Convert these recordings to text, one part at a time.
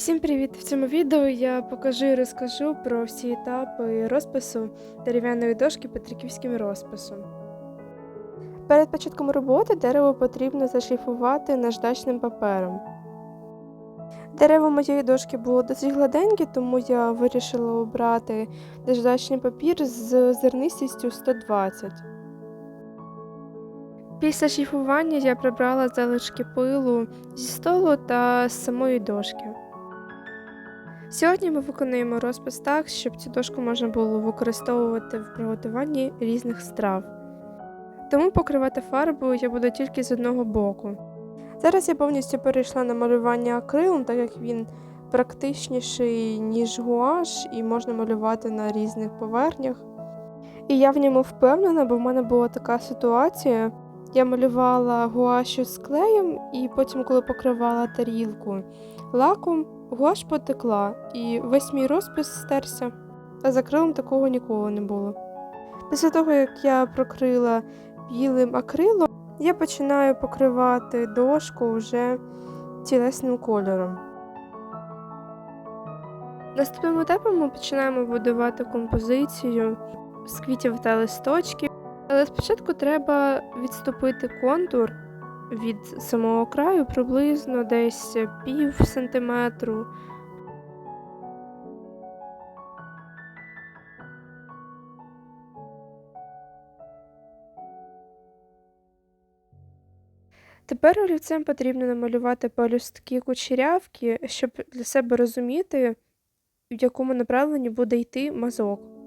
Всім привіт! В цьому відео я покажу і розкажу про всі етапи розпису дерев'яної дошки петриківським розписом. Перед початком роботи дерево потрібно зашліфувати наждачним папером. Дерево моєї дошки було досить гладеньке, тому я вирішила обрати наждачний папір з зернистістю 120. Після шліфування я прибрала залишки пилу зі столу та з самої дошки. Сьогодні ми виконуємо розпис так, щоб цю дошку можна було використовувати в приготуванні різних страв. Тому покривати фарбою я буду тільки з одного боку. Зараз я повністю перейшла на малювання акрилом, так як він практичніший, ніж гуаш, і можна малювати на різних поверхнях. І я в ньому впевнена, бо в мене була така ситуація. Я малювала гуашу з клеєм, і потім, коли покривала тарілку лаком, гуаш потекла, і весь мій розпис стерся, а за крилом такого ніколи не було. Після того, як я прокрила білим акрилом, я починаю покривати дошку вже тілесним кольором. Наступним етапом ми починаємо будувати композицію з квітів та листочків, але спочатку треба відступити контур від самого краю приблизно десь пів сантиметру. Тепер олівцем потрібно намалювати пелюстки кучерявки, щоб для себе розуміти, в якому направленні буде йти мазок.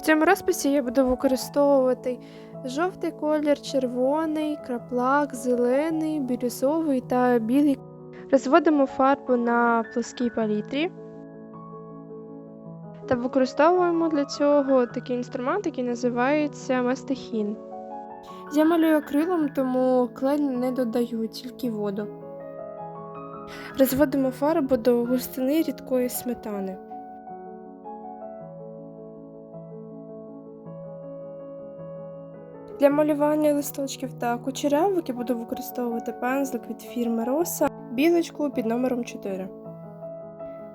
В цьому розписі я буду використовувати жовтий колір, червоний, краплак, зелений, бірюзовий та білий. Розводимо фарбу на плоскій палітрі та використовуємо для цього такий інструмент, який називається мастихін. Я малюю акрилом, тому клей не додаю, тільки воду. Розводимо фарбу до густини рідкої сметани. Для малювання листочків та кучерявок я буду використовувати пензлик від фірми Роса білочку під номером 4.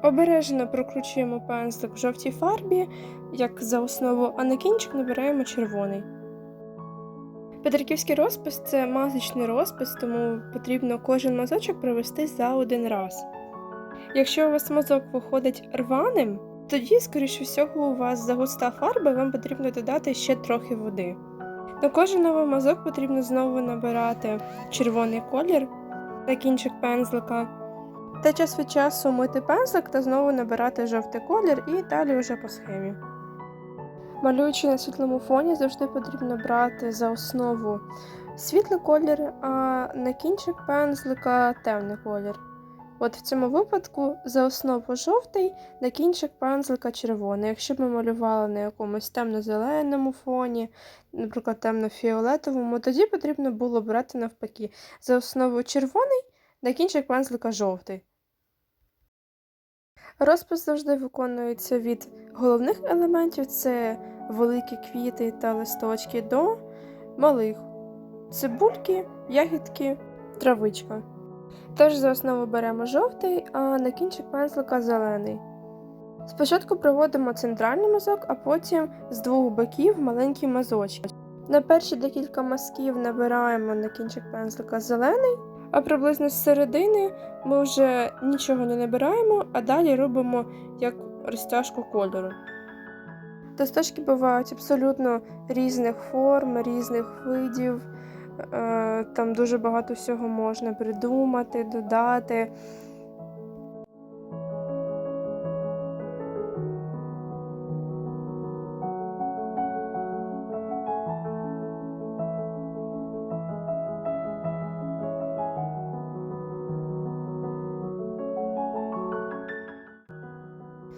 Обережно прокручуємо пензлик в жовтій фарбі, як за основу, а на кінчик набираємо червоний. Петриківський розпис це мазочний розпис, тому потрібно кожен мазочок провести за один раз. Якщо у вас мазок виходить рваним, тоді, скоріше всього, у вас загуста фарба, вам потрібно додати ще трохи води. На кожен новий мазок потрібно знову набирати червоний колір на кінчик пензлика. Та час від часу мити пензлик та знову набирати жовтий колір і далі вже по схемі. Малюючи на світлому фоні, завжди потрібно брати за основу світлий колір, а на кінчик пензлика темний колір. От в цьому випадку за основу жовтий, на кінчик пензлика червоний. Якщо б ми малювали на якомусь темно-зеленому фоні, наприклад, темно-фіолетовому, тоді потрібно було брати навпаки. За основу червоний, на кінчик пензлика жовтий. Розпис завжди виконується від головних елементів це великі квіти та листочки до малих цибульки, ягідки, травичка. Теж за основу беремо жовтий, а на кінчик пензлика зелений. Спочатку проводимо центральний мазок, а потім з двох боків маленькі мазочки. На перші декілька мазків набираємо на кінчик пензлика зелений, а приблизно з середини ми вже нічого не набираємо, а далі робимо як розтяжку кольору. Досточки бувають абсолютно різних форм, різних видів. Е, Там дуже багато всього можна придумати, додати.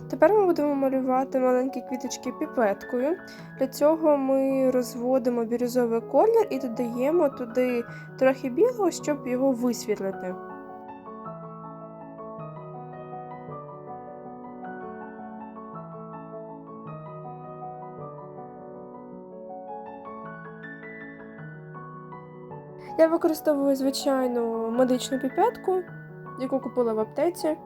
Тепер ми будемо малювати маленькі квіточки піпеткою. Для цього ми розводимо бірюзовий колір і додаємо туди трохи білого, щоб його висвітлити. Я використовую звичайну медичну піпетку, яку купила в аптеці.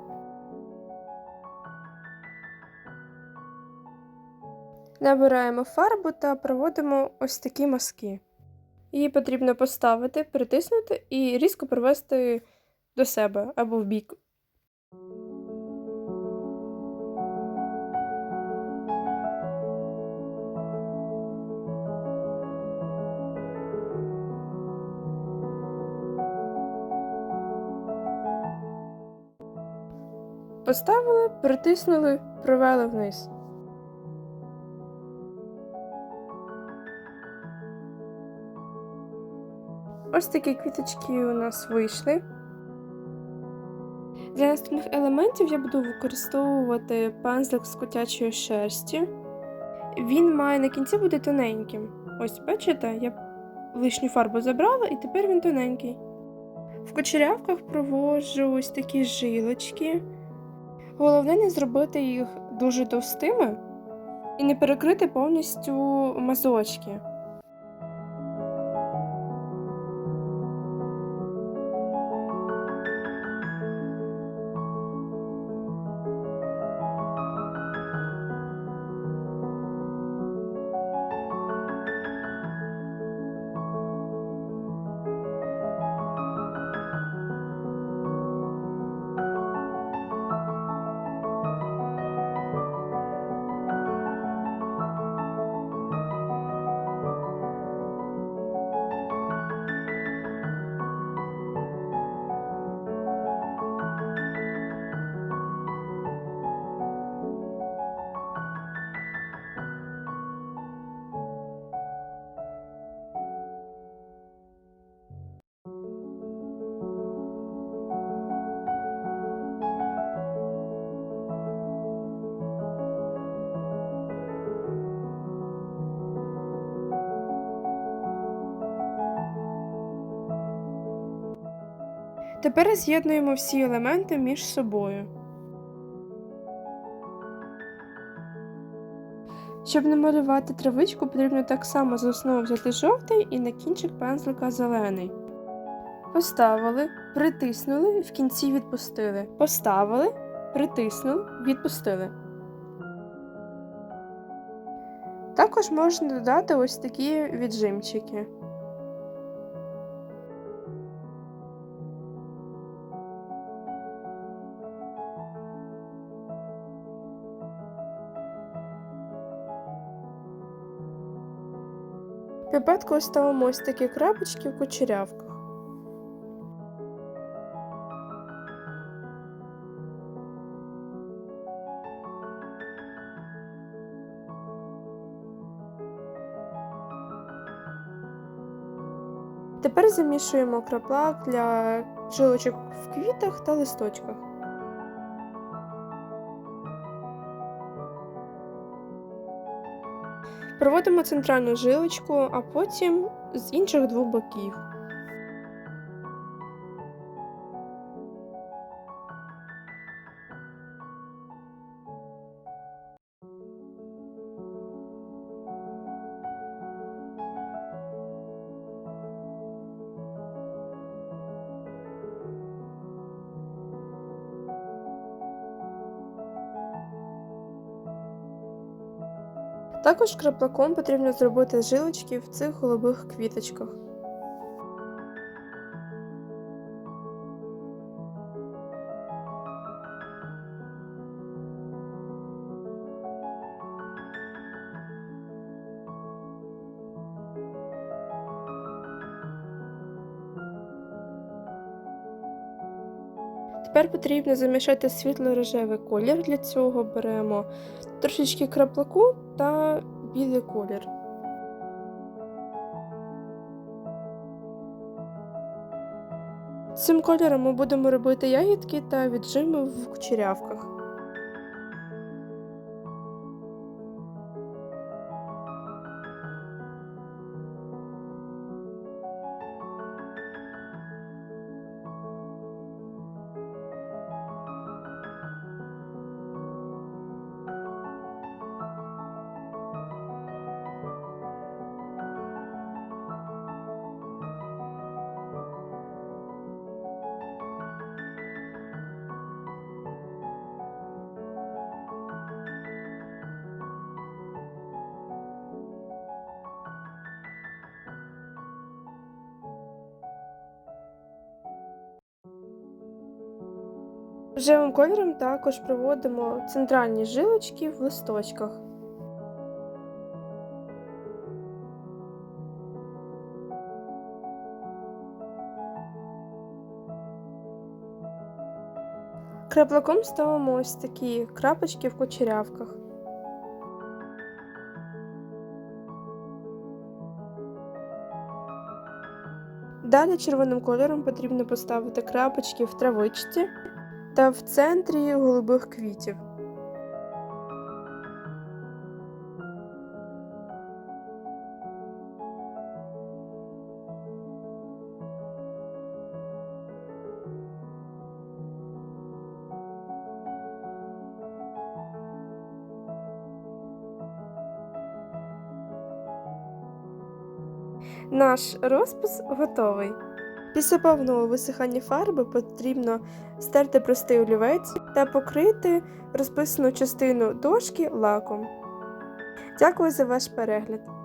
Набираємо фарбу та проводимо ось такі мазки. Її потрібно поставити, притиснути і різко привести до себе або в бік. Поставили, притиснули, провели вниз. Ось такі квіточки у нас вийшли. Для наступних елементів я буду використовувати пензлик з котячої шерсті. Він має на кінці бути тоненьким. Ось, бачите, я лишню фарбу забрала і тепер він тоненький. В кучерявках проводжу ось такі жилочки. Головне не зробити їх дуже товстими і не перекрити повністю мазочки. Тепер з'єднуємо всі елементи між собою. Щоб намалювати травичку, потрібно так само з основи взяти жовтий і на кінчик пензлика зелений. Поставили, притиснули, в кінці відпустили. Поставили, притиснули, відпустили. Також можна додати ось такі віджимчики. Піпеткою ставимо ось такі крапочки в кучерявках. Тепер замішуємо краплак для жилочок в квітах та листочках. Проводимо центральну жилочку, а потім з інших двох боків. Також краплаком потрібно зробити жилочки в цих голубих квіточках. Тепер потрібно замішати світло-рожевий колір. Для цього беремо трошечки краплаку та білий колір. Цим кольором ми будемо робити ягідки та віджими в кучерявках. Рожевим кольором також проводимо центральні жилочки в листочках. Краплаком ставимо ось такі крапочки в кучерявках. Далі червоним кольором потрібно поставити крапочки в травичці та в центрі голубих квітів. Наш розпис готовий. Після повного висихання фарби потрібно стерти простий олівець та покрити розписану частину дошки лаком. Дякую за ваш перегляд!